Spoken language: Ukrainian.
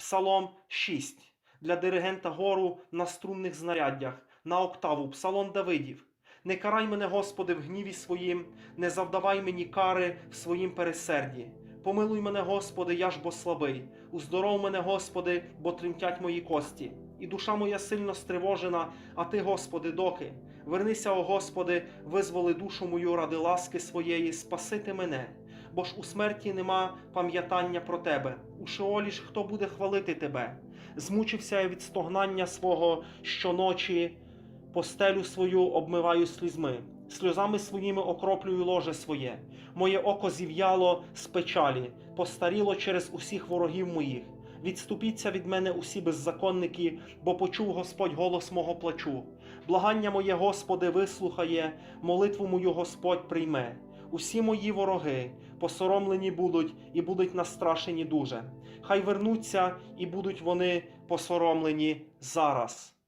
Псалом 6 для диригента гору на струнних знаряддях, на октаву, псалом Давидів. Не карай мене, Господи, в гніві своїм, не завдавай мені кари в своїм пересерді. Помилуй мене, Господи, я ж бо слабий. Уздоров мене, Господи, бо тремтять мої кості. І душа моя сильно стривожена, а Ти, Господи, доки. Вернися, о Господи, визволи душу мою ради ласки своєї, спасити мене. Бо ж у смерті нема пам'ятання про тебе. У Шеолі ж хто буде хвалити тебе? Змучився я від стогнання свого щоночі, постелю свою обмиваю слізьми, сльозами своїми окроплюю ложе своє. Моє око зів'яло з печалі, постаріло через усіх ворогів моїх. Відступіться від мене усі беззаконники, бо почув Господь голос мого плачу. Благання моє, Господи, вислухає, молитву мою Господь прийме. Усі мої вороги посоромлені будуть і будуть настрашені дуже. Хай вернуться і будуть вони посоромлені зараз.